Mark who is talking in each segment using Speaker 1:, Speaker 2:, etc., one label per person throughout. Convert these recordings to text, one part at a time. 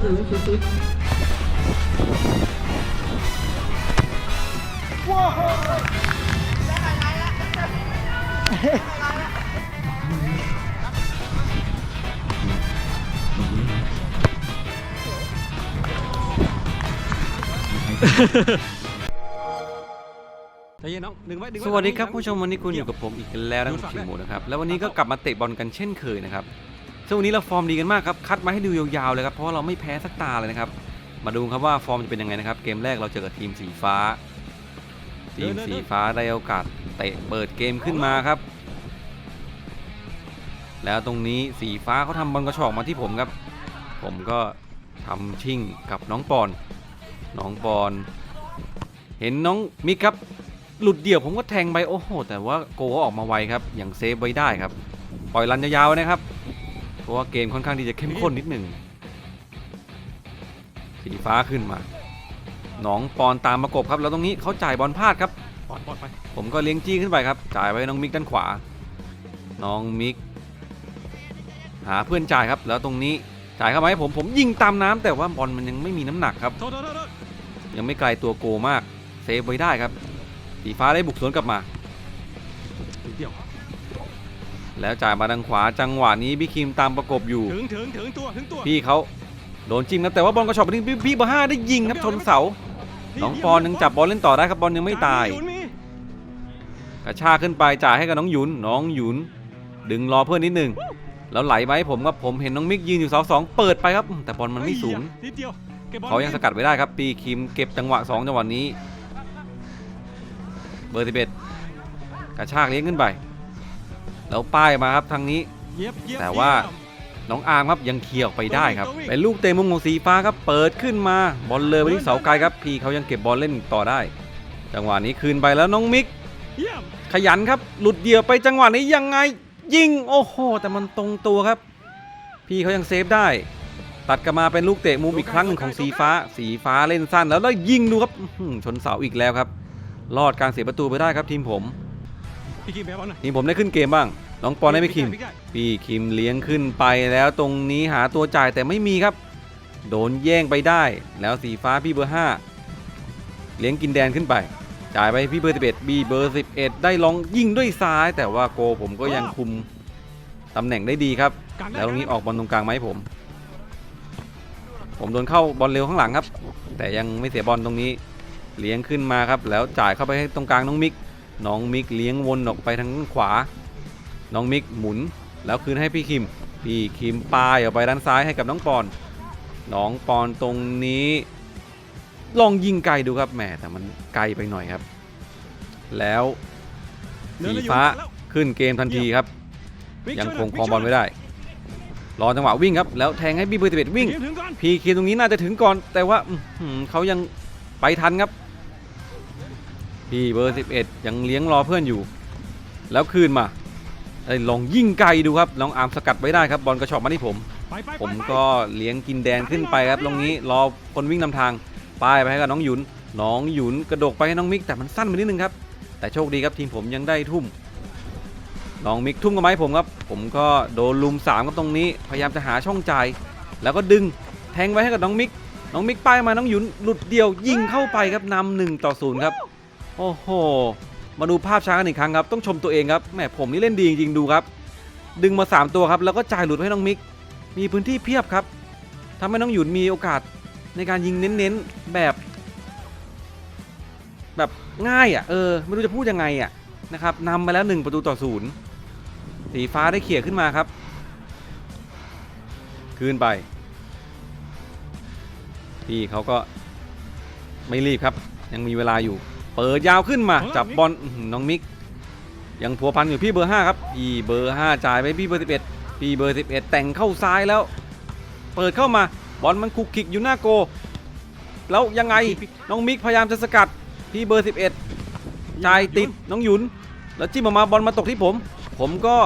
Speaker 1: ใจเย็นน้องดึงไว้ดึงไส
Speaker 2: วัสดีครับผู้ชมวันนี้คุณอยู่กับผมอีกแล้วนะคุณชิมูนะครับ แล้ววันนี้ก็กลับมาเตะบอลกันเช่นเคยนะครับ ซึ่งวันนี้เราฟอร์มดีกันมากครับ คัดมาให้ดูยาวๆเลยครับ เพราะว่าเราไม่แพ้สักตาเลยนะครับ มาดูครับว่าฟอร์มจะเป็นยังไงนะครับ เกมแรกเราเจอกับทีมสีฟ้า ทีมสีฟ้าได้โอกาสเตะเปิดเกมขึ้นมาครับ แล้วตรงนี้สีฟ้าเขาทำบอลกระชอกมาที่ผมครับ ผมก็ทำชิ่งกับน้องปอน น้องปอน เห็นน้องมิกครับ หลุดเดี่ยวผมก็แทงไปโอ้โห แต่ว่าโกก็ออกมาไวครับ อย่างเซฟไว้ได้ครับ ปล่อยรันยาวๆนะครับเพ ราะว่าเกมค่อนข้างที่จะเข้มข้นนิดหนึ่งสีฟ้าขึ้นมา หนองปอนตามประกบครับ แล้วตรงนี้เขาจ่ายบอลพลาดครับ
Speaker 1: ปอดปอดไป
Speaker 2: ผมก็เลี้ยงจี้ขึ้นไปครับ จ่ายไปให้น้องมิกด้านขวา น้องมิก หาเพื่อนจ่ายครับ แล้วตรงนี้จ่ายเข้ามาให้ผมผมยิงตามน้ำแต่ว่าบอลมันยังไม่มีน้ำหนักครับ
Speaker 1: โทษโทษโทษโทษ
Speaker 2: ยังไม่ไกลตัวโกมาก เซฟไว้ได้ครับ สีฟ้าได้บุกสวนกลับมา แล้วจ่ายมาทางขวาจังหวะนี้พี่คิมตามประกบอยู่
Speaker 1: ถึงถึงถึงตัวถึงตัว
Speaker 2: พี่เขาโดนจิ้มครับแต่ว่าบอลกระชอกไปที่พี่พี่เบอร์ห้าได้ยิงครับชนเสาน้องปอนยังจับบอลเล่นต่อได้ครับบอลยังไม่ตาย
Speaker 1: หนุนมี
Speaker 2: กระชากขึ้นไปจ่ายให้กับน้องหยุนน้องหยุน ดึงรอเพื่อนนิดหนึ่งแล้วไหลมาให้ผมครับผมเห็นน้องมิกยืนอยู่เสาสองเปิดไปครับ แต่บอลมันไม่สูง
Speaker 1: นิดเดียวก็บบอล
Speaker 2: เขายังสกัดไว้ได้ครับปีคิมเก็บจังหวะสองจังหวะนี้ เบอร์สิบเอ็ดกระชากเลี้ยงขึ้นไป แล้วป้ายมาครับทางนี้
Speaker 1: เย็บเย็บ
Speaker 2: แต่ว่า
Speaker 1: เยี่ยม
Speaker 2: น้องอาร์มครับยังเคลียร์ออกไปได้ครับเป็นลูกเตะมุมของสีฟ้าครับเปิดขึ้นมาบอลเลยไปที่เสาไกลครับ พี่เขายังเก็บบอลเล่นต่อได้ จังหวะนี้คืนไปแล้วน้องมิก
Speaker 1: เยี่ยม
Speaker 2: ขยันครับ หลุดเดี่ยวไปจังหวะนี้ยังไง ยิงโอ้โห แต่มันตรงตัวครับ พี่เขายังเซฟได้ ตัดกลับมาเป็นลูกเตะมุมอีกครั้งหนึ่งของสีฟ้า สีฟ้าเล่นสั้นแล้วแล้วยิงดูครับอื้อหือชนเสาอีกแล้วครับรอดการเสียประตูไปได้ครับทีมผม
Speaker 1: พี่คิมแพ้บอลหน่อย
Speaker 2: ทีมผมได้ขึ้นเกมบ้าง น้องปอนได้ไม่คิม
Speaker 1: พลิกได้
Speaker 2: พี่คิมเลี้ยงขึ้นไปแล้วตรงนี้หาตัวจ่ายแต่ไม่มีครับ โดนแย่งไปได้ แล้วสีฟ้าพี่เบอร์ 5 เลี้ยงกินแดนขึ้นไป จ่ายไปพี่เบอร์ 11บีเบอร์ 11 ได้ลองยิงด้วยซ้าย แต่ว่าโกผมก็ยังคุมตำแหน่งได้ดีครับ
Speaker 1: กลางได้
Speaker 2: แล้วตรงนี้ออกบอลตรงกลางมาให้ผม ผมโดนเข้าบอลเร็วข้างหลังครับ แต่ยังไม่เสียบอลตรงนี้ เลี้ยงขึ้นมาครับ แล้วจ่ายเข้าไปให้ตรงกลางน้องมิก น้องมิกเลี้ยงวนออกไปทางขวา น้องมิกหมุน แล้วคืนให้พี่คิม พี่คิมปายออกไปด้านซ้ายให้กับน้องปอน น้องปอนตรงนี้ ลองยิงไกลดูครับแหมแต่มันไกลไปหน่อยครับ แล้ว
Speaker 1: เดิน
Speaker 2: สี
Speaker 1: แล้วอยู่
Speaker 2: ฟ้า
Speaker 1: แล้ว
Speaker 2: ขึ้นเกมทันทีครับ
Speaker 1: วิ่
Speaker 2: ยัง
Speaker 1: ช่ว
Speaker 2: คง
Speaker 1: ห
Speaker 2: ค
Speaker 1: น่
Speaker 2: รองบอลไว้ได้ รอจังหวะวิ่งครับ แล้วแทงให้พี่เบอร์สิบเอ็ดวิ่ง
Speaker 1: พี่คิมถึงก่อน
Speaker 2: พีคีตรงนี้น่าจะถึงก่อน แต่ว่าอื้อหือเขายังไปทันครับ พี่เบอร์ 11 ยังเลี้ยงรอเพื่อนอยู่ แล้วคืนมาได้ลองยิงไกลดูครับลองอาร์มสกัดไว้ได้ครับบอลกระชอกมาที่ผม
Speaker 1: ไปไปไป
Speaker 2: ผม
Speaker 1: ไป
Speaker 2: ก็เลี้ยงกินแดนขึ้นไปครับตรงนี้รอคนวิ่งนำทางป้ายไปให้กับน้องหยุนน้องหยุนกระโดดไปให้น้องมิกแต่มันสั้นไปนิดนึงครับแต่โชคดีครับทีมผมยังได้ทุ่มน้องมิกทุ่มกับไม้ผมครับ ผมก็โดนลุมสามกับตรงนี้ พยายามจะหาช่องจ่ายแล้วก็ดึงแทงไว้ให้กับน้องมิก น้องมิกป้ายมาน้องหยุนหลุดเดียวยิงเข้าไปครับนำหนึ่งต่อศูนย์ครับ โอ้โห มาดูภาพช้ากันอีกครั้งครับ ต้องชมตัวเองครับ แหมผมนี่เล่นดีจริงๆดูครับ ดึงมา 3 ตัวครับ แล้วก็จ่ายหลุดให้น้องมิก มีพื้นที่เพียบครับทำให้น้องหยุนมีโอกาสในการยิงเน้นๆ แบบ แบบง่ายอะ เออ ไม่รู้จะพูดยังไงอะนะครับนำมาแล้ว 1 ประตูต่อศูนย์สีฟ้าได้เขี่ยขึ้นมาครับ คืนไป พี่เขาก็ไม่รีบครับ ยังมีเวลาอยู่ เปิดยาวขึ้นมาจับบอลอื้อหือน้องมิก ยังพัวพันอยู่พี่เบอร์5ครับพี่เบอร์5จ่ายไปพี่เบอร์11พี่เบอร์11 แต่งเข้าซ้ายแล้ว เปิดเข้ามาบอลมันคุกคิกอยู่หน้าโก แล้วยังไงน้องมิกพยายามจะสกัดพี่เบอร์ 11จ่ายติดน้องหยุน แล้วจิ้มออกมาบอลมาตกที่ผม ผมก็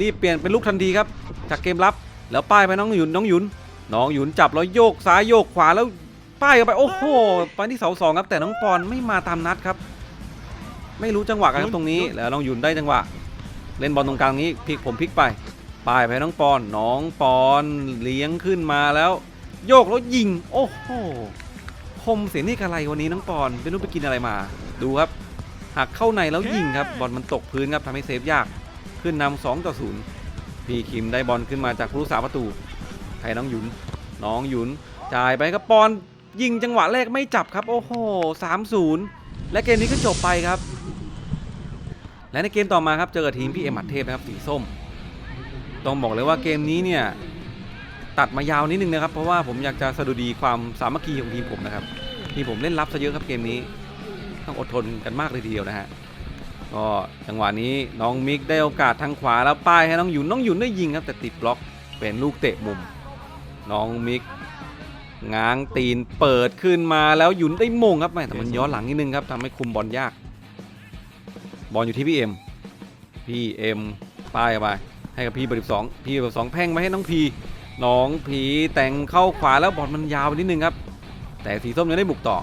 Speaker 2: รีบเปลี่ยนเป็นลูกทันทีครับจากเกมรับแล้วป้ายไปน้องหยุนน้องหยุนน้องหยุนจับแล้วโยกซ้ายโยกขวาแล้ว ป้ายเข้าไปโอ้โหไปที่เสาสองครับแต่น้องปอนไม่มาตามนัดครับ ไม่รู้จังหวะกันครับตรงนี้ แล้วน้องหยุนได้จังหวะ เล่นบอลตรงกลางนี้พลิกผมพลิกไปป้ายไปน้องปอนน้องปอนเลี้ยงขึ้นมาแล้ว โยกแล้วยิง โอ้โหคมเสียนี่อะไรวันนี้น้องปอนไม่รู้ไปกินอะไรมา ดูครับหักเข้าในแล้วยิงครับบอลมันตกพื้นครับทำให้เซฟยากขึ้นนำสองต่อศูนย์พี่คิมได้บอลขึ้นมาจากผู้รักษาประตูให้น้องหยุนน้องหยุนจ่ายไปครับปอน ยิงจังหวะแรกไม่จับครับ โอ้โหสามศูนย์และเกมนี้ก็จบไปครับ และในเกมต่อมาครับเจอกับทีมพี่เอ็มอัดเทพนะครับสีส้ม ต้องบอกเลยว่าเกมนี้เนี่ยตัดมายาวนิดนึงนะครับ เพราะว่าผมอยากจะสะดุดีความสามัคคีของทีมผมนะครับทีมผมเล่นรับซะเยอะครับเกมนี้ ต้องอดทนกันมากเลยทีเดียวนะฮะก็จังหวะนี้น้องมิกได้โอกาสทางขวาแล้วป้ายให้น้องหยุนน้องหยุนได้ยิงครับแต่ติดบล็อกเป็นลูกเตะมุม น้องมิก ง้างตีนเปิดขึ้นมาแล้วหยุนได้มงครับแม่แต่มันย้อนหลังนิดนึงครับทำให้คุมบอลยาก บอลอยู่ที่พี่เอ็มพี่เอ็มป้ายไปให้กับพี่เบอร์สิบสองพี่เบอร์สองแพ่งมาให้น้องพีน้องพีแต่งเข้าขวาแล้วบอลมันยาวไปนิดนึงครับ แต่สีส้มยังได้บุกต่อ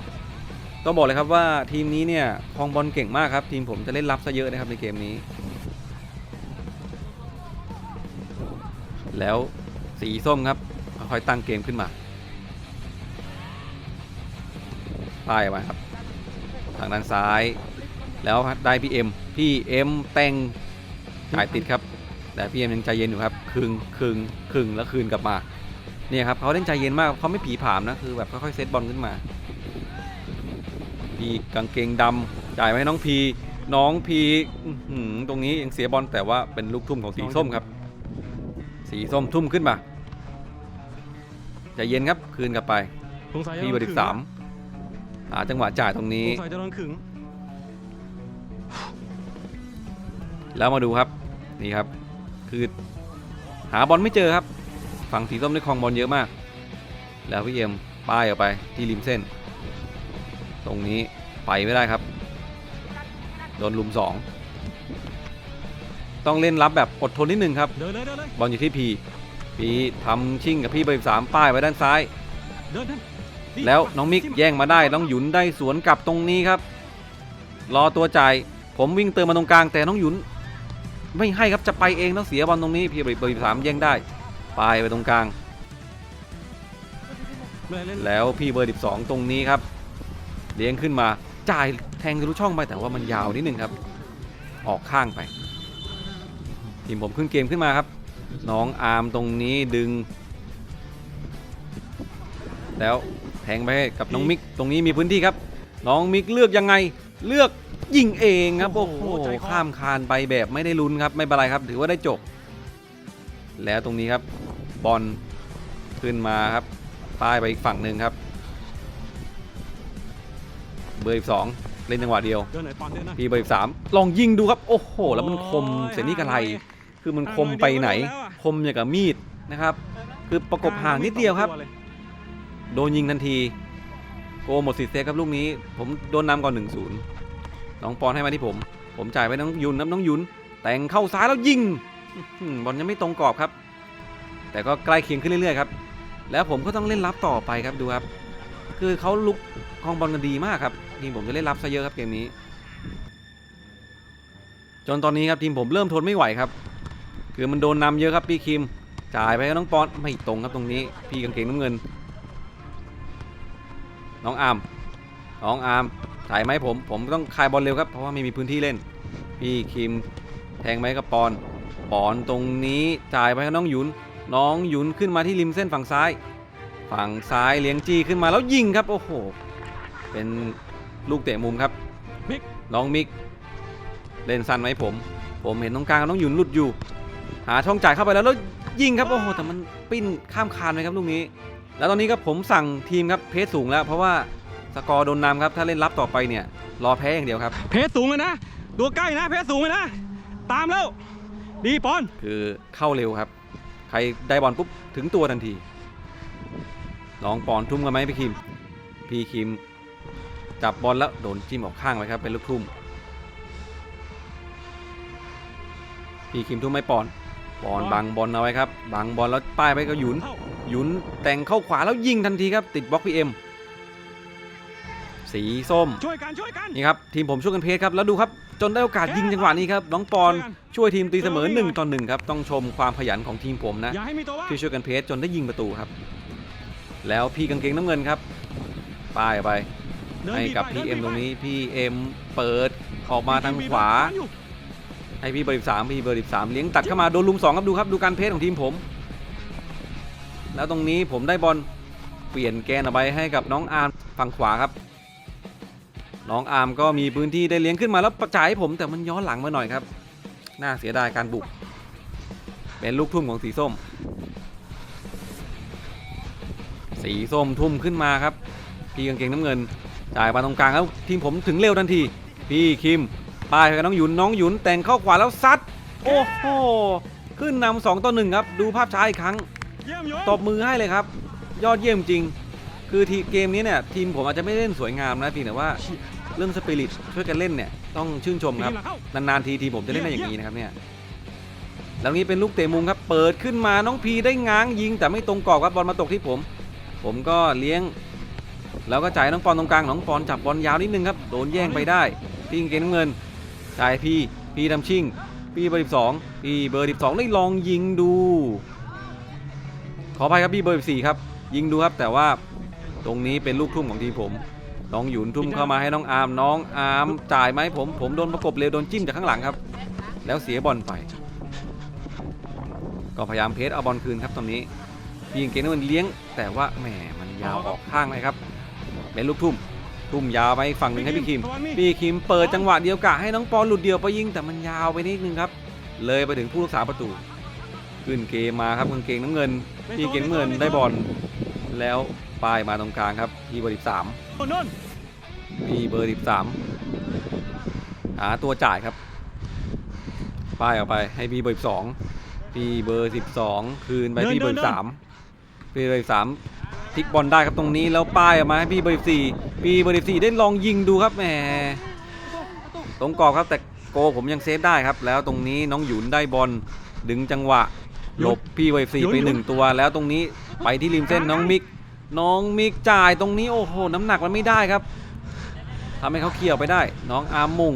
Speaker 2: ต้องบอกเลยครับว่าทีมนี้เนี่ยครองบอลเก่งมากครับ ทีมผมจะเล่นรับซะเยอะนะครับในเกมนี้ แล้วสีส้มครับค่อยตั้งเกมขึ้นมา ป้ายมาครับ ทางด้านซ้าย แล้วได้พี่เอ็มพี่เอ็มแต่งจ่ายติดครับ แต่พี่เอ็มยังใจเย็นอยู่ครับคึงคึงคึงแล้วคืนกลับมาเนี่ยครับเขาเล่นใจเย็นมากเขาไม่ผีผามนะคือแบบค่อยๆเซตบอลขึ้นมาพีกางเกงดำจ่ายไปให้น้องพีน้องพีหือตรงนี้ยังเสียบอลแต่ว่าเป็นลูกทุ่มของสีส้มครับ สีส้มทุ่มขึ้นมาใจเย็นครับคืนกลับไปพี่
Speaker 1: โด
Speaker 2: เบอนร์
Speaker 1: ขึ
Speaker 2: สิ
Speaker 1: ง
Speaker 2: บสาม หาจังหวะจ่ายตรงนี้
Speaker 1: สงสัยจะโดนขึง
Speaker 2: แล้วมาดูครับนี่ครับ คือหาบอลไม่เจอครับ ฝั่งสีส้มได้ครองบอลเยอะมาก แล้วพี่เอ็มป้ายออกไปที่ริมเส้น ตรงนี้ไปไม่ได้ครับ โดนลุมสองต้องเล่นรับแบบอดทนนิดนึงครับ
Speaker 1: เดินเลยเดินเลย
Speaker 2: บอลอยู่ที่พีพีทำชิ่งกับพี่เบอร์สามป้ายไว้ด้านซ้าย
Speaker 1: เดินเดินนี่
Speaker 2: แล้วน้องมิก
Speaker 1: จิ้
Speaker 2: แย่งมาได้น้องหยุนได้สวนกลับตรงนี้ครับ รอตัวจ่ายผมวิ่งเติมมาตรงกลางแต่น้องหยุน ไม่ให้ครับจะไปเองแล้วเสียบอลตรงนี้พี่เบอร์สามแย่งได้ปลายไปตรงกลาง
Speaker 1: เลยเล่น
Speaker 2: แล้วพี่เบอร์12ตรงนี้ครับ เลี้ยงขึ้นมาจ่ายแทงทะลุช่องไปแต่ว่ามันยาวนิดนึงครับ ออกข้างไปทีมผมขึ้นเกมขึ้นมาครับ น้องอาร์มตรงนี้ดึง แล้วแทงไปให้กับน้องมิกตรงนี้มีพื้นที่ครับ น้องมิกเลือกยังไงเลือกยิงเองครับโอ้โหข้ามคานไปแบบไม่ได้ลุ้นครับไม่เป็นไรครับ ถือว่าได้จบ แล้วตรงนี้ครับบอลขึ้นมาครับป้ายไปอีกฝั่งหนึ่งครับ เบอร์สองเล่นจังหวะเดียว
Speaker 1: เดินไหนปอนเดินหนะ
Speaker 2: พี่เบอร์สามลองยิงดูครับ โอ้โห แล้วมันคม
Speaker 1: โอ้ย
Speaker 2: เสียนี่กระไร
Speaker 1: ห่างหน่อย
Speaker 2: คือมันคมไปไหน
Speaker 1: ห่างหน่อยเดียวก็ได้แล้วอะ
Speaker 2: คมอย่างกับมีดนะครับ คือประกบห่างนิดเดียวครับ
Speaker 1: ตัวเลย
Speaker 2: โดนยิงทันที โกหมดสิทธิ์เซฟครับลูกนี้ ผมโดนนำก่อนหนึ่งศูนย์น้องปอนให้มาที่ผม ผมจ่ายไปน้องยุนน้ำน้องยุน แต่งเข้าซ้ายแล้วยิงบอลยังไม่ตรงกรอบครับ แต่ก็ใกล้เคียงขึ้นเรื่อยๆครับ แล้วผมก็ต้องเล่นรับต่อไปครับดูครับ คือเขาลุกคลองบอลกันดีมากครับทีมผมจะเล่นรับซะเยอะครับเกมนี้ จนตอนนี้ครับทีมผมเริ่มทนไม่ไหวครับ คือมันโดนนำเยอะครับพี่คิม จ่ายไปให้น้องปอนไม่ตรงครับตรงนี้ พี่กางเกงน้ำเงิน น้องอาร์มน้องอาร์มถ่ายไหมาให้ผม ผมต้องคายบอลเร็วครับเพราะว่าไม่มีพื้นที่เล่น พี่คิมแทงไหมกับปอนปอนตรงนี้จ่ายไปให้น้องหยุน น้องหยุนขึ้นมาที่ริมเส้นฝั่งซ้าย ฝั่งซ้ายเลี้ยงจี้ขึ้นมาแล้วยิงครับโอ้โหเป็นลูกเตะมุมครับ
Speaker 1: มิก
Speaker 2: น้องมิกเล่นสั้นไหมผม ผมเห็นตรงกลางน้องหยุนหลุดอยู่ หาช่องจ่ายเข้าไปแล้วแล้วยิงครับโอ้โหแต่มันปิ้นข้ามคานไปครับลูกนี้ แล้วตอนนี้ครับผมสั่งทีมครับเพจสูงแล้ว เพราะว่าสกอร์โดนนำครับถ้าเล่นรับต่อไปเนี่ย รอแพ้อย่างเดียวครับ
Speaker 1: เพจสูงเลยนะตัวใกล้นะ เพจสูงเลยนะ ตามแล้ว ดีปอน
Speaker 2: คือเข้าเร็วครับ ใครได้บอลปุ๊บถึงตัวทันทีน้องปอนทุ่มกันไหมพี่คิม พี่คิมจับบอลแล้วโดนจิ้มออกข้างไปครับเป็นลูกทุ่ม พี่คิมทุ่มไม่ปอน ปอนบังบอลเอาไว้ครับบังบอลแล้วป้ายไปก็หยุน
Speaker 1: เข้า
Speaker 2: หยุนแต่งเข้าขวาแล้วยิงทันทีครับ ติดบล็อกพีเอ็มสีส้ม
Speaker 1: ช่วยกันช่วยกัน
Speaker 2: นี่ครับทีมผมช่วยกันเพจครับแล้วดูครับ จนได้โอกาสยิงจังหวะนี้ครับน้องปอนช่วยทีมตีเสมอ1ต่อ1ครับต้องชมความขยันของทีมผมนะ
Speaker 1: อย่าให้มีตัวว่า
Speaker 2: ที่ช่วยกันเพจจนได้ยิงประตูครับ แล้วพี่กางเกงน้ำเงินครับป้ายไป
Speaker 1: เดิน
Speaker 2: ให้
Speaker 1: บี
Speaker 2: กับ
Speaker 1: ไป
Speaker 2: พี่
Speaker 1: ดิ
Speaker 2: เอ็ม
Speaker 1: บี
Speaker 2: ตรง
Speaker 1: ไป
Speaker 2: นี้พี่เอ็มเปิดออกมาทางขวา ไอพี่เบอร์13พี่เบอร์13เลี้ยงตัดเข้ามาโดนลุมสองครับดูครับดูการเพจของทีมผม แล้วตรงนี้ผมได้บอลเปลี่ยนแกนออกไปให้กับน้องอาร์มฝั่งขวาครับ น้องอาร์มก็มีพื้นที่ได้เลี้ยงขึ้นมาแล้วประจ่ายให้ผมแต่มันย้อนหลังมาหน่อยครับ น่าเสียดายการบุก เป็นลูกทุ่มของสีส้ม สีส้มทุ่มขึ้นมาครับ พี่กางเกงน้ำเงินจ่ายมาตรงกลางแล้วทีมผมถึงเร็วทันที พี่คิม ป้ายไปกับน้องหยุนน้องหยุนแต่งเข้าขวาแล้วซัด โอ้โห ขึ้นนำสองต่อหนึ่งครับ ดูภาพช้าอีกครั้ง ตบมือให้เลยครับ ยอดเยี่ยมจริง คือทีเกมนี้เนี่ยทีมผมอาจจะไม่เล่นสวยงามนะเพียงแต่ว่าเรื่องสปิริตช่วยกันเล่นเนี่ยต้องชื่นชมครับ
Speaker 1: นา
Speaker 2: นๆทีทีผมจะเล่นได้อย่างนี้นะครับเนี่ยแล้วนี้เป็นลูกเตะมุมครับ เปิดขึ้นมาน้องพีได้ง้างยิง แต่ไม่ตรงกรอบครับบอลมาตกที่ผม ผมก็เลี้ยง แล้วก็จ่ายน้องปอนตรงกลางน้องปอนจับบอลยาวนิดนึงครับโดนแย่งไปได้พี่กางเกงน้ำเงิน จ่ายพี่พี่ทำชิ่ง พี่เบอร์สิบสองพี่เบอร์สิบสองได้ลองยิงดู ขออภัยครับพี่เบอร์สิบสี่ครับ ยิงดูครับแต่ว่าตรงนี้เป็นลูกทุ่มของทีมผม น้องหยุนทุ่มเข้ามาให้น้องอาร์มน้องอาร์มจ่ายไหมผมผมโดนประกบเร็วโดนจิ้มจากข้างหลังครับ แล้วเสียบอลไป ก็พยายามเพสเอาบอลคืนครับตรงนี้พี่ยิงเกงนั้นมันเลี้ยงแต่ว่าแหมมันยาวออกข้างเลยครับเป็นลูกทุ่ม ทุ่มยาวไปอีกฝั่งหนึ่งให้พี่คิม
Speaker 1: ตะวันมี
Speaker 2: พี่คิมเปิดจังหวะเดียวกะให้น้องปอนหลุดเดียวไปยิงแต่มันยาวไปนิดนึงครับ เลยไปถึงผู้รักษาประตู ขึ้นเกมมาครับกางเกงน้ำเงิน พี่เกงน้ำเงินได้บอลแล้วป้ายมาตรงกลางครับพี่เบอร์13
Speaker 1: โน่นโน่น
Speaker 2: พี่เบอร์13หาตัวจ่ายครับ ป้ายออกไปให้พี่เบอร์12พี่เบอร์12คืนไปพี่เบอร์3พี่เบอร์3 พลิกบอลได้ครับตรงนี้แล้วป้ายออกมาให้พี่เบอร์4พี่เบอร์4ได้ลองยิงดูครับแหมตรงกรอบครับแต่โกผมยังเซฟได้ครับ แล้วตรงนี้น้องหยุนได้บอลดึงจังหวะหลบพี่เบอร์4ไปหนึ่งตัว แล้วตรงนี้ไปที่ริมเส้นน้องมิก น้องมิกจ่ายตรงนี้โอ้โหน้ำหนักมันไม่ได้ครับทำให้เขาเคลียร์ออกไปได้ น้องอาร์มมุง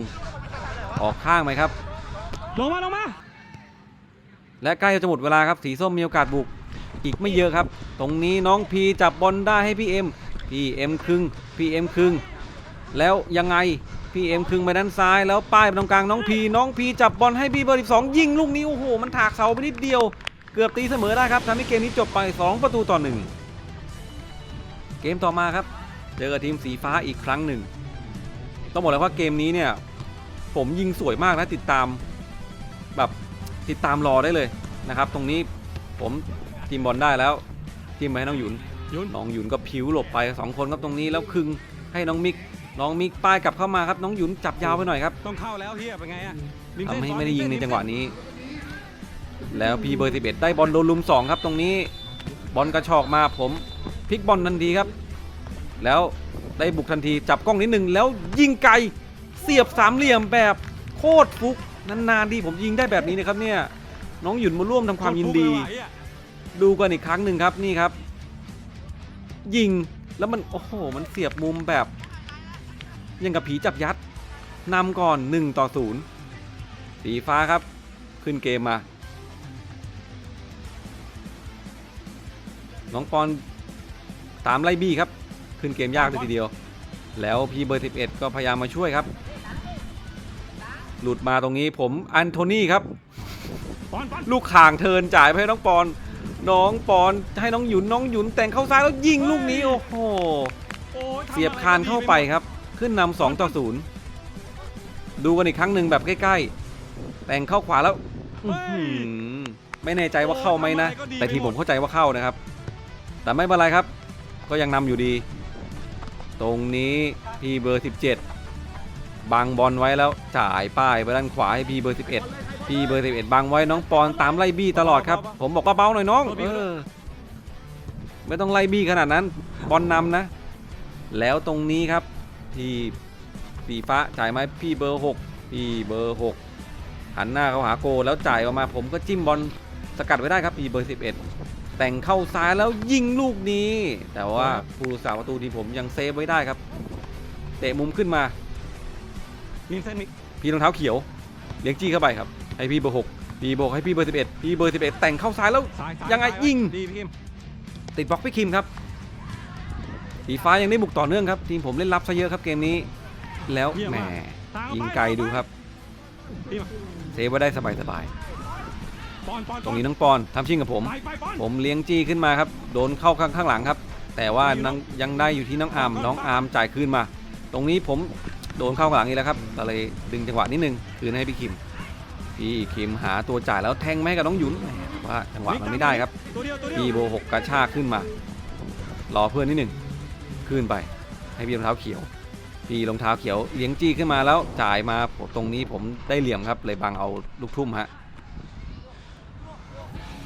Speaker 2: ออกข้างไหมครับ
Speaker 1: ลงมาลงมา
Speaker 2: และใกล้จะหมดเวลาครับสีส้มมีโอกาสบุก อีกไม่เยอะครับ ตรงนี้น้องพีจับบอลได้ให้พี่เอ็มพี่เอ็มครึ่งพี่เอ็มครึ่งแล้วยังไงพี่เอ็มครึ่งไปด้านซ้ายแล้วป้ายไปตรงกลางน้องพีน้องพีจับบอลให้พี่เบอร์12ยิงลูกนี้โอ้โหมันถากเสาไปนิดเดียว เกือบตีเสมอได้ครับทำให้เกมนี้จบไป 2 ประตูต่อหนึ่งเกมต่อมาครับ เจอกับทีมสีฟ้าอีกครั้งหนึ่งต้องบอกเลยว่าเกมนี้เนี่ยผมยิงสวยมากนะติดตามแบบติดตามรอได้เลยนะครับ ตรงนี้ผม ทีมบอลได้แล้วทีมไปให้น้องหยุน
Speaker 1: ยุน
Speaker 2: น้องหยุนก็ผิวหลบไปสองคนครับตรงนี้แล้วคึงให้น้องมิกน้องมิกป้ายกลับเข้ามาครับน้องหยุนจับยาวไปหน่อยครับ
Speaker 1: ต้องเข้าแล้วเฮียเป็นไงอะริม
Speaker 2: ทำ
Speaker 1: เส้น
Speaker 2: ให้
Speaker 1: ก่อน
Speaker 2: ไม่ได้ยิงใน
Speaker 1: ริมเส้
Speaker 2: จังหวะนี้ แล้วพี่เบอร์11ได้บอลโดนลุมสองครับตรงนี้บอลกระชอกมาผมพลิกบอลทันทีครับ แล้วได้บุกทันทีจับกล้องนิดนึงแล้วยิงไกลเสียบสามเหลี่ยมแบบโคตรฟุกนานๆที่ผมยิงได้แบบนี้นะครับเนี่ยน้องหยุนมาร่วมทำความยินดี ดูกันอีกครั้งหนึ่งครับนี่ครับ ยิงแล้วมันโอ้โหมันเสียบมุมแบบ ยังกับผีจับยัดนำก่อน 1 ต่อ 0 สีฟ้าครับ ขึ้นเกมมา น้องปอนตามไล่บี้ครับ ขึ้นเกมยากเลยทีเดียว แล้วพี่เบอร์ 11 ก็พยายามมาช่วยครับ หลุดมาตรงนี้ผมอันโทนี่ครับ ลูกข่างเทินจ่ายไปให้น้องปอน น้องปอนให้น้องหยุนน้องหยุนแต่งเข้าซ้ายแล้วยิงลูกนี้โอ้โห
Speaker 1: โอ้ทำ
Speaker 2: เสียบคานเข้าไปครับ ขึ้นนำสองต่อศูนย์ดูกันอีกครั้งหนึ่งแบบใกล้ๆ แต่งเข้าขวาแล้วอื้อหือไม่แน่ใจว่าเข้าไหมนะ แต่ทีมผมเข้าใจว่าเข้านะครับ แต่ไม่เป็นไรครับ ก็ยังนำอยู่ดี ตรงนี้พี่เบอร์ 17 บังบอลไว้แล้วจ่ายป้ายไปด้านขวาให้พี่เบอร์ 11 พี่เบอร์11บังไว้น้องปอนตามไล่บี้ตลอดครับ ผมบอกว่าเบาหน่อยน้องเออไม่ต้องไล่บี้ขนาดนั้นบอลนำนะ แล้วตรงนี้ครับที่สีฟ้าจ่ายมาให้พี่เบอร์ 6 พี่เบอร์ 6 หันหน้าเข้าหาโกแล้วจ่ายออกมา ผมก็จิ้มบอลสกัดไว้ได้ครับพี่เบอร์ 11 แต่งเข้าซ้ายแล้วยิงลูกนี้ แต่ว่าผู้รักษาประตูทีมผมยังเซฟไว้ได้ครับ เตะมุมขึ้นมา
Speaker 1: ริมเส้นมิก
Speaker 2: พี่รองเท้าเขียวเลี้ยงจี้เข้าไปครับ ให้พี่เบอร์หกพี่เบอร์หกให้พี่เบอร์สิบเอ็ดพี่เบอร์สิบเอ็ดแต่งเข้าซ้ายแล้ว
Speaker 1: ซ้ายซ้า
Speaker 2: ยังไง
Speaker 1: ซ้า
Speaker 2: ยิง
Speaker 1: ดีพี่คิม
Speaker 2: ติดบล็อกพี่คิมครับสีฟ้ายังได้บุกต่อเนื่องครับ ทีมผมเล่นรับซะเยอะครับเกมนี้ แล้ว
Speaker 1: เยี่ยม
Speaker 2: แหม
Speaker 1: มากทางเอา
Speaker 2: ยิง
Speaker 1: ไป
Speaker 2: ไกลดูครับ
Speaker 1: พี่มา
Speaker 2: เซฟไว้ได้สบาย
Speaker 1: ปอนปอน
Speaker 2: ๆตรงนี้น้องปอนทำชิงกับผม
Speaker 1: ไปไปปอน
Speaker 2: ผมเลี้ยงจี้ขึ้นมาครับ โดนเข้าข้างข้างหลังครับ แต่ว่านังยังได้อยู่ที่น้องอาร์มน้องอาร์มจ่ายคืนมา ตรงนี้ผมโดนเข้าข้างหลังอีกแล้วครับก็เลยดึงจังหวะนิดนึงคืนให้พี่คิม พี่คิมหาตัวจ่ายแล้วแทงไม่ให้กับน้องหยุนแหมว่าจังหวะมันไม่ได้ครับ
Speaker 1: ตัวเดียวตัวเดียว
Speaker 2: พี่โบหกกระชากขึ้นมา รอเพื่อนนิดหนึ่งขึ้นไป ให้พี่รองเท้าเขียว พี่รองเท้าเขียวเลี้ยงจี้ขึ้นมาแล้วจ่ายมาผมตรงนี้ผมได้เหลี่ยมครับ เลยบังเอาลูกทุ่มฮะ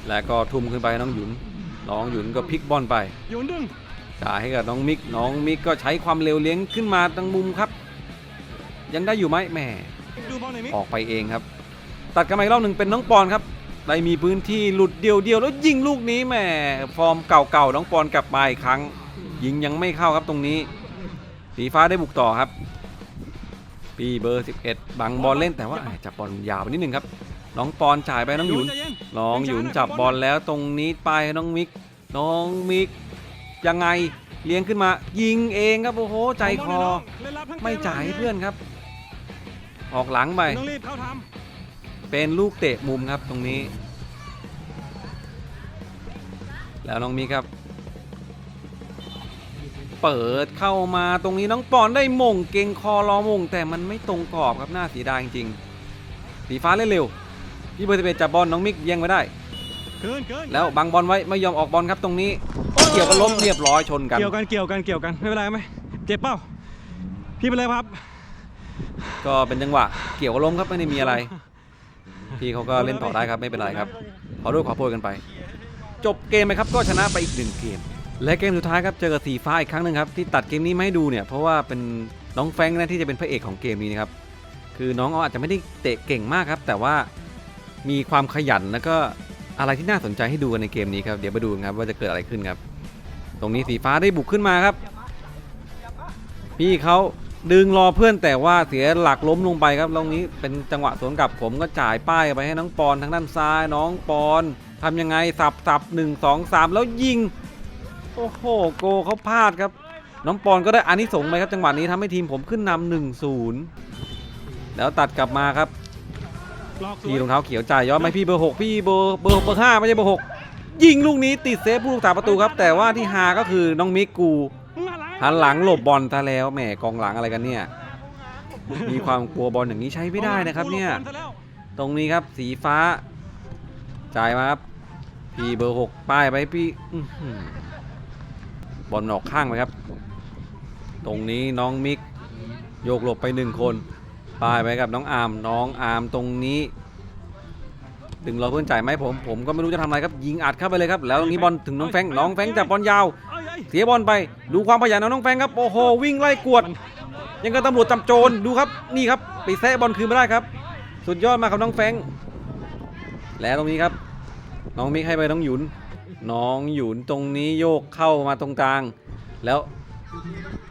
Speaker 2: แล้วก็ทุ่มขึ้นไปให้น้องหยุน น้องหยุนก็พลิกบอลไป
Speaker 1: หยุนดึง
Speaker 2: จ่ายให้กับน้องมิก น้องมิกก็ใช้ความเร็วเลี้ยงขึ้นมาทางมุมครับ ยังได้อยู่ไหมแหม
Speaker 1: ดูบอลหน่อยมิก
Speaker 2: ออกไปเองครับ ตัดกันมาอีกรอบหนึ่งเป็นน้องปอนครับได้มีพื้นที่หลุดเดียวเดียวๆแล้วยิงลูกนี้แหมฟอร์มเก่าๆน้องปอนกลับมาอีกครั้ง ยิงยังไม่เข้าครับตรงนี้สีฟ้าได้บุกต่อครับ ปีเบอร์ 11 บังบอลเล่นแต่ว่าจับบอลยาวไปนิดนึงครับ น้องปอนจ่ายไปน้องหยุน
Speaker 1: น้
Speaker 2: องหยุนจับบอลแล้วตรงนี้ไปน้องมิก น้องมิกยังไงเลี้ยงขึ้นมา ยิงเองครับโอ้โหใจคอ ไม่จ่ายให้เพื่อนครับ ออกหลังไป
Speaker 1: เข้าท
Speaker 2: เป็นลูกเตะมุมครับตรงนี้ แล้วน้องมิกครับ เปิดเข้ามาตรงนี้น้องปอนได้มงเก่งคอรอมง แต่มันไม่ตรงกรอบครับหน้าสีดาจริงๆสีฟ้าเล่นเร็วพี่เบอร์สิบเอ็ดจับบอลน้องมิกแย่งไว้ได้ำ
Speaker 1: เกินเกิน
Speaker 2: แล้วบังบอลไว้ไม่ยอมออกบอลครับตรงนี้เกี่ยวกันล้มเรียบร้อยชนกัน
Speaker 1: เกี่ยวกันเกี่ยวกันเกี่ยวกันไม่เป็นไรไหมเจ็บเปล่าพี่เป็นไรครับ
Speaker 2: ก็เป็นจังหวะเกี่ยวกับล้มครับไม่ได้มีอะไร พี่เขาก็เล่นต่อได้ครับไม่เป็นไรครับ ขอโทษขอโพยกันไป จบเกมไปครับก็ชนะไปอีกหนึ่งเกม และเกมสุดท้ายครับเจอกับสีฟ้าอีกครั้งหนึ่งครับที่ตัดเกมนี้ไมาให้ดูเนี่ยเพราะว่าเป็นน้องแฟงนะที่จะเป็นพระเอกของเกมนี้นะครับคือน้องเขาอาจจะไม่ได้เตะเก่งมากครับ แต่ว่ามีความขยันแล้วก็อะไรที่น่าสนใจให้ดูกันในเกมนี้ครับเดี๋ยวมาดูกันครับว่าจะเกิดอะไรขึ้นครับ ตรงนี้สีฟ้าได้บุกขึ้นมาครับ พี่เขา ดึงรอเพื่อนแต่ว่าเสียหลักล้มลงไปครับตรงนี้เป็นจังหวะสวนกลับผมก็จ่ายป้ายไปให้น้องปอนทางด้านซ้ายน้องปอนทำยังไงสับสับหนึ่งสองสามแล้วยิง โอ้โหโกเขาพลาดครับ น้องปอนก็ได้อานิสงส์ไปครับจังหวะนี้ทำให้ทีมผมขึ้นนำหนึ่งศูนย์แล้วตัดกลับมาครับพี่รองเท้าเขียวจ่ายย้อนไปพี่เบอร์หกพี่เบอร์เบอร์เบอร์ห้าไม่ใช่เบอร์หกยิงลูกนี้ติดเซฟผู้รักษาประตูครับ แต่ว่าที่ฮาก็คือน้องมิกกู หันหลังหลบบอลซะแล้วแหมกองหลังอะไรกันเนี่ย มีความกลัวบอลอย่างนี้ใช้ไม่ได้นะครับเนี่ย ตรงนี้ครับสีฟ้า จ่ายมาครับ พี่เบอร์หกป้ายไปพี่บอลออกข้างไปครับ ตรงนี้น้องมิก โยกหลบไปหนึ่งคนป้ายไปกับน้องอาร์มน้องอาร์มตรงนี้ดึงเราเพื่อนจ่ายไหมผมผมก็ไม่รู้จะทำอะไรครับยิงอัดเข้าไปเลยครับแล้วตรงนี้บอลถึงน้องแฟงน้องแฟงจับบอลยาว
Speaker 1: เสี
Speaker 2: ยบอลไป ดูความขยันของน้องแฟงครับ โอ้โห วิ่งไล่กวด ยังกับตำรวจจับโจร ดูครับ นี่ครับไปแซะบอลคืนไมาได้ครับ สุดยอดมากครับน้องแฟง และตรงนี้ครับ น้องมิกให้ไปน้องหยุน น้องหยุนตรงนี้โยกเข้ามาตรงกลาง แล้ว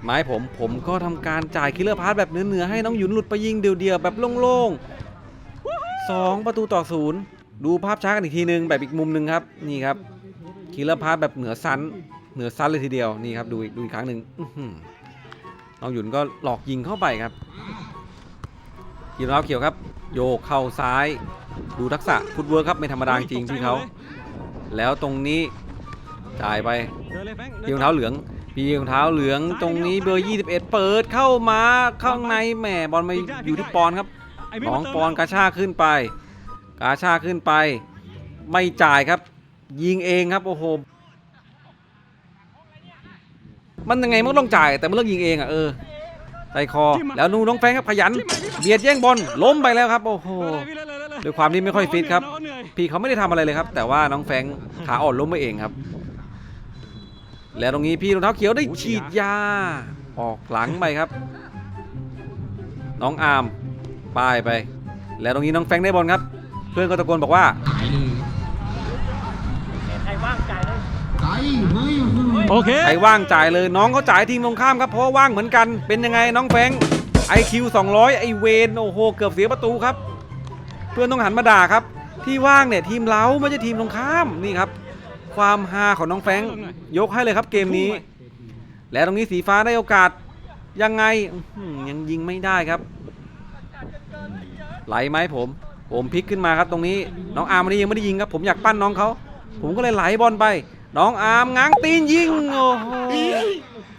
Speaker 2: ไม้ผมผมก็ทำการจ่ายคิลเลอร์พาร์แบบเหนือๆให้น้องหยุนหลุดไปยิงเดียวๆแบบโล่งๆสองประตูต่อศูนย์ดูภาพช้ากันอีกทีนึงแบบอีกมุมหนึ่งครับ นี่ครับคิลเลอร์พาร์แบบเหนือซัน เหนือซันเลยทีเดียวนี่ครับดูอีกดูอีกครั้งหนึ่งอื้อหือน้องหยุนก็หลอกยิงเข้าไปครับยีราฟเขียวครับ โยกเข้าซ้าย ดูทักษะฟุตเวิร์คครับไม่ธรรมดาจริงพี่เขา แล้วตรงนี้จ่ายไป
Speaker 1: เดินเลยแฟง
Speaker 2: พี่รองเท้าเหลืองพี่รองเท้าเหลืองตรงนี้เบอร์ 21 เปิดเข้ามาข้างในแหมบอลมาอยู่ที่ปอนครับ
Speaker 1: ไมิก
Speaker 2: น้อง
Speaker 1: มาเติม
Speaker 2: ปอนกระชากขึ้นไปกระชากขึ้นไป ไม่จ่ายครับ ยิงเองครับโอ้โห มันยังไงมันก็ต้องจ่าย แต่มันเลือกยิงเองอะเออใจคอ แล้วนูน้องแฟงครับขยัน เบียดแย่งบอลล้มไปแล้วครับ โอ้โห
Speaker 1: เล่นเลยพี่เล่นเลยเล่นเลย
Speaker 2: ด้วยความที่ไม่ค่อยฟิตครับ
Speaker 1: น้องเหนื่อย
Speaker 2: พี่เขาไม่ได้ทำอะไรเลยครับ แต่ว่าน้องแฟงขาอ่อนล้มไปเองครับ แล้วตรงนี้พี่รองเท้าเขียวได้ฉีดยา ออกหลังไปครับ น้องอาร์มป้ายไป แล้วตรงนี้น้องแฟงได้บอลครับ เพื่อนก็ตะโกนบอกว่า
Speaker 1: โอเค
Speaker 2: ใครว่างจ่ายเลยน้องเขาจ่ายทีมตรงข้ามครับเพราะว่าว่างเหมือนกันเป็นยังไงน้องแฟงไอคิว200ไอเวนโอ้โหเกือบเสียประตูครับ เพื่อนต้องหันมาด่าครับ ที่ว่างเนี่ยทีมเราไม่ใช่ทีมตรงข้ามนี่ครับ ความฮาของน้องแฟงยกให้เลยครับเกมนี้ แล้วตรงนี้สีฟ้าได้โอกาสยังไงอื้อหือยังยิงไม่ได้ครับ ไหลไหมผม ผมพลิกขึ้นมาครับตรงนี้ น้องอาร์มวันนี้ยังไม่ได้ยิงครับ ผมอยากปั้นน้องเขาผมก็เลยไหลบอลไป น้องอาร์มง้างตีนยิงโอ้โห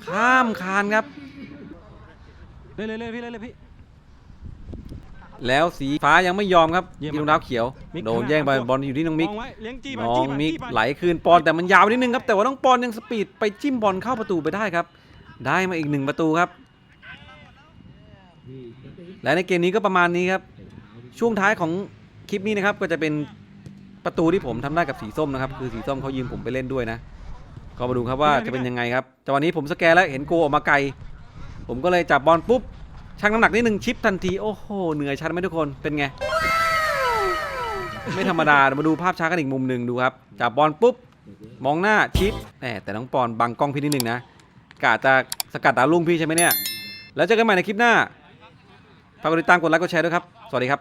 Speaker 2: ข้ามคานครับ
Speaker 1: เล่นเล่นเล่นพี่เล่นเล่นพี่
Speaker 2: แล้วสีฟ้ายังไม่ยอมครับ
Speaker 1: เยี่ยม
Speaker 2: ที่รองเท้าเขียว
Speaker 1: มิก
Speaker 2: โดน
Speaker 1: ข้างหน้า
Speaker 2: แย่งไป
Speaker 1: ครับ
Speaker 2: บอลอยู่ที่น้องมิก
Speaker 1: มองไว้เลี้ยงจี้ไป
Speaker 2: น้อง
Speaker 1: จี้ไป
Speaker 2: มิก
Speaker 1: จี้ไป
Speaker 2: ไหลคืนปอนแต่มันยาวไปนิดนึงครับแต่ว่าน้องปอนยังสปีดไปจิ้มบอลเข้าประตูไปได้ครับ ได้มาอีกหนึ่งประตูครับ และในเกมนี้ก็ประมาณนี้ครับ ช่วงท้ายของคลิปนี้นะครับก็จะเป็น ประตูที่ผมทำได้กับสีส้มนะครับ คือสีส้มเขายืมผมไปเล่นด้วยนะ ก็มาดูครับว่าจะเป็นยังไงครับแต่วันนี้ผมสแกนแล้วเห็นโกออกมาไกล ผมก็เลยจับบอลปุ๊บชั่งน้ำหนักนิดนึงชิปทันทีโอ้โหเหนื่อยชัดไหมทุกคนเป็นไง ไม่ธรรมดาเดี๋ยวมาดูภาพช้ากันอีกมุมหนึ่งดูครับจับบอลปุ๊บมองหน้าชิปแหมแต่น้องปอนบังกล้องพี่นิดนึงนะกะจะสกัดดาวรุ่งพี่ใช่ไหมเนี่ย แล้วเจอกันใหม่ในคลิปหน้าฝากกดติดตามกดไลค์กดแชร์ด้วยครับ สวัสดีครับ